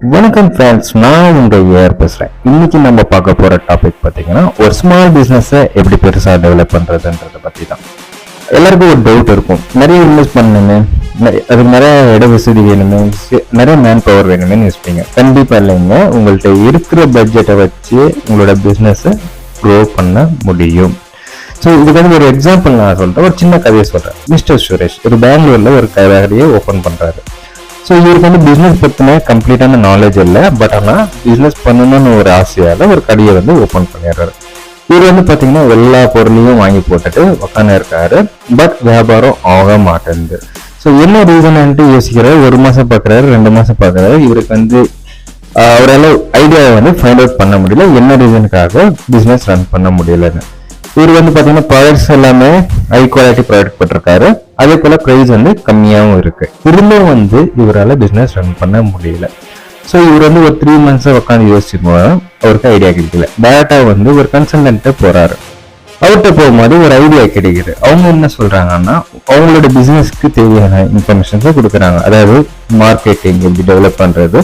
வணக்கம் ஃப்ரெண்ட்ஸ் நான் உங்கள் ஏர் பேசுகிறேன் இன்றைக்கி நம்ம பார்க்க போகிற டாபிக் பார்த்தீங்கன்னா ஒரு ஸ்மால் பிஸ்னஸை எப்படி பெருசாக டெவலப் பண்ணுறதுன்றதை பற்றி தான். எல்லாருக்கும் ஒரு டவுட் இருக்கும். நிறைய இன்வெஸ்ட் பண்ணணுமே அதுக்கு நிறைய இட வசதி வேணுமே நிறைய மேன் பவர் வேணுமே யோசிப்பீங்க. கண்டிப்பாக இல்லைங்க. உங்கள்கிட்ட இருக்கிற பட்ஜெட்டை வச்சு உங்களோட பிஸ்னஸை க்ரோ பண்ண முடியும். ஸோ இதுக்கு வந்து ஒரு எக்ஸாம்பிள் நான் சொல்கிறேன் ஒரு சின்ன கதையை சொல்கிறேன் மிஸ்டர் சுரேஷ் ஒரு பெங்களூரில் ஒரு கடையை ஓப்பன் பண்ணுறாரு ஸோ இவருக்கு வந்து பிஸ்னஸ் பற்றின கம்ப்ளீட்டான நாலேஜ் இல்லை. பட் ஆனால் பிஸ்னஸ் பண்ணணும்னு ஒரு ஆசையால் ஒரு கடையை வந்து ஓப்பன் பண்ணிடுறாரு. இவர் வந்து பார்த்தீங்கன்னா எல்லா பொருளையும் வாங்கி போட்டுட்டு உக்காந்து இருக்காரு. பட் வியாபாரம் ஆக மாட்டேங்குது. ஸோ என்ன ரீசன்ட்டு யோசிக்கிறாரு? ஒரு மாதம் பார்க்குறாரு ரெண்டு மாதம் பார்க்குறாரு இவருக்கு வந்து அவரால் ஐடியாவை வந்து ஃபைண்ட் அவுட் பண்ண முடியல. என்ன ரீசனுக்காக பிஸ்னஸ் ரன் பண்ண முடியலன்னு. இவர் வந்து பார்த்தீங்கன்னா ப்ராடக்ட்ஸ் எல்லாமே ஹை குவாலிட்டி ப்ராடக்ட் போட்டிருக்காரு. அதே போல ப்ரைஸ் வந்து கம்மியாகவும் இருக்கு. இருந்தும் வந்து இவரால் பிஸ்னஸ் ரன் பண்ண முடியல. ஸோ இவர் வந்து ஒரு த்ரீ மந்த்ஸாக உட்காந்து யோசிச்சுட்டு அவருக்கு ஐடியா கிடைக்கல. டேரக்டாக வந்து ஒரு கன்சல்டன்ட்டை போகிறாரு அவர்கிட்ட போகும்போது ஒரு ஐடியா கிடைக்குது. அவங்க என்ன சொல்கிறாங்கன்னா அவங்களோட பிஸ்னஸ்க்கு தேவையான இன்ஃபர்மேஷன்ஸை கொடுக்குறாங்க. அதாவது மார்க்கெட்டிங் எப்படி டெவலப் பண்ணுறது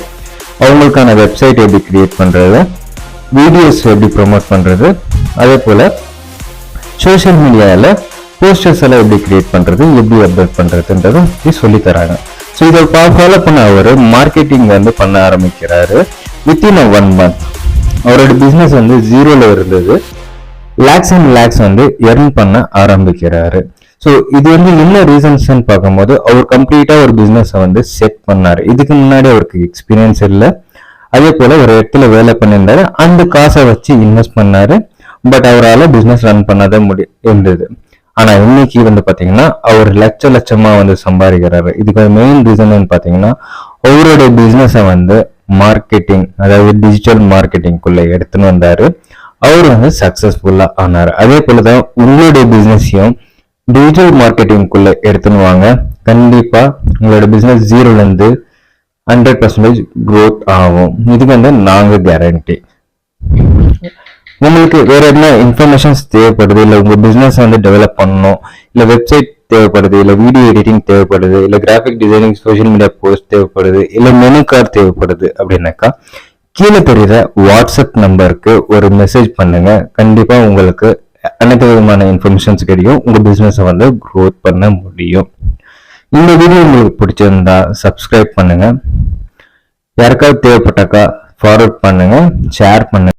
அவங்களுக்கான வெப்சைட் எப்படி கிரியேட் பண்ணுறது வீடியோஸ் எப்படி ப்ரொமோட் பண்ணுறது அதே போல் சோஷியல் மீடியாவில் போஸ்டர்ஸ் எல்லாம் எப்படி கிரியேட் பண்றது எப்படி அப்டேட் பண்ணுறதுன்றதும் சொல்லி தராங்க ஸோ இதை ஃபாலோ பண்ண அவர் மார்க்கெட்டிங் வந்து பண்ண ஆரம்பிக்கிறாரு. வித்தின் அ ஒன் மந்த் அவரோட பிஸ்னஸ் வந்து ஜீரோவில் இருந்தது. லேக்ஸ் அண்ட் லேக்ஸ் வந்து எர்ன் பண்ண ஆரம்பிக்கிறாரு. ஸோ இது வந்து என்ன ரீசன்ஸ்ன்னு பார்க்கும்போது அவர் கம்ப்ளீட்டா ஒரு பிஸ்னஸை வந்து செட் பண்ணாரு. இதுக்கு முன்னாடி அவருக்கு எக்ஸ்பீரியன்ஸ் இல்லை. அதே போல ஒரு இடத்துல வேலை பண்ணியிருந்தாரு. அந்த காசை வச்சு இன்வெஸ்ட் பண்ணாரு. பட் அவரால் பிஸ்னஸ் ரன் பண்ணாத முடி இருந்தது. ஆனா இன்னைக்கு வந்து பாத்தீங்கன்னா அவர் லட்ச லட்சமா வந்து சம்பாதிக்கிறாரு. இதுக்கு மெயின் ரீசன் பாத்தீங்கன்னா அவருடைய பிசினஸை வந்து மார்க்கெட்டிங் அதாவது டிஜிட்டல் மார்க்கெட்டிங்குள்ள எடுத்துன்னு வந்தாரு. அவர் வந்து சக்சஸ்ஃபுல்லா ஆனார். அதே போலதான் உங்களுடைய பிசினஸையும் டிஜிட்டல் மார்க்கெட்டிங்குள்ள எடுத்துன்னு வாங்க. கண்டிப்பா உங்களோட பிசினஸ் ஜீரோல இருந்து ஹண்ட்ரட் பர்சன்டேஜ் க்ரோத் ஆகும். இதுக்கு வந்து நாங்க கேரண்டி உங்களுக்கு வேற என்ன இன்ஃபர்மேஷன்ஸ் தேவைப்படுது இல்லை உங்க பிசினஸ் வந்து டெவலப் பண்ணணும் இல்லை வெப்சைட் தேவைப்படுது இல்லை வீடியோ எடிட்டிங் தேவைப்படுது இல்லை graphic designing social media post தேவைப்படுது இல்லை மெனு கார்டு தேவைப்படுது அப்படின்னாக்கா கீழே தெரியுற வாட்ஸ்அப் நம்பருக்கு ஒரு மெசேஜ் பண்ணுங்க. கண்டிப்பாக உங்களுக்கு அனைத்து விதமான இன்ஃபர்மேஷன்ஸ் கிடைக்கும். உங்க பிசினஸை வந்து க்ரோத் பண்ண முடியும். இந்த வீடியோ உங்களுக்கு பிடிச்சிருந்தா சப்ஸ்கிரைப் பண்ணுங்க. யாருக்காவது தேவைப்பட்டாக்கா ஃபார்வர்ட் பண்ணுங்க ஷேர் பண்ணுங்க.